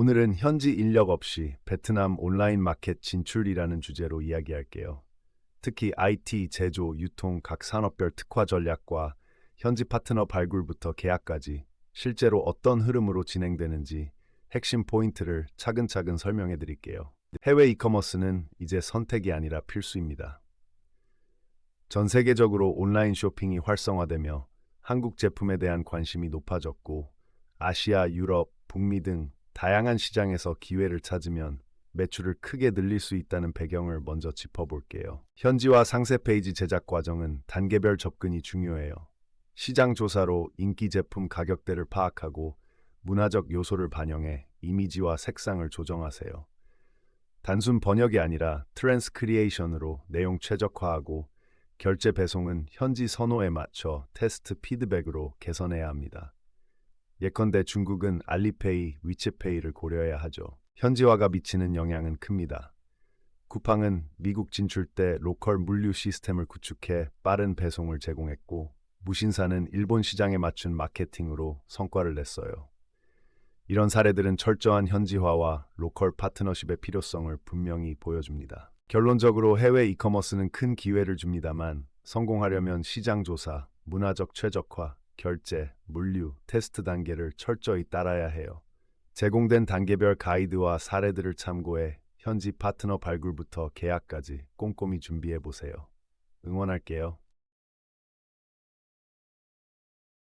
오늘은 현지 인력 없이 베트남 온라인 마켓 진출이라는 주제로 이야기할게요. 특히 IT, 제조, 유통 각 산업별 특화 전략과 현지 파트너 발굴부터 계약까지 실제로 어떤 흐름으로 진행되는지 핵심 포인트를 차근차근 설명해 드릴게요. 해외 이커머스는 이제 선택이 아니라 필수입니다. 전 세계적으로 온라인 쇼핑이 활성화되며 한국 제품에 대한 관심이 높아졌고 아시아, 유럽, 북미 등 다양한 시장에서 기회를 찾으면 매출을 크게 늘릴 수 있다는 배경을 먼저 짚어볼게요. 현지화 상세 페이지 제작 과정은 단계별 접근이 중요해요. 시장 조사로 인기 제품 가격대를 파악하고 문화적 요소를 반영해 이미지와 색상을 조정하세요. 단순 번역이 아니라 트랜스크리에이션으로 내용 최적화하고 결제 배송은 현지 선호에 맞춰 테스트 피드백으로 개선해야 합니다. 예컨대 중국은 알리페이, 위치페이를 고려해야 하죠. 현지화가 미치는 영향은 큽니다. 쿠팡은 미국 진출 때 로컬 물류 시스템을 구축해 빠른 배송을 제공했고 무신사는 일본 시장에 맞춘 마케팅으로 성과를 냈어요. 이런 사례들은 철저한 현지화와 로컬 파트너십의 필요성을 분명히 보여줍니다. 결론적으로 해외 이커머스는 큰 기회를 줍니다만 성공하려면 시장 조사, 문화적 최적화, 결제, 물류, 테스트 단계를 철저히 따라야 해요. 제공된 단계별 가이드와 사례들을 참고해 현지 파트너 발굴부터 계약까지 꼼꼼히 준비해 보세요. 응원할게요.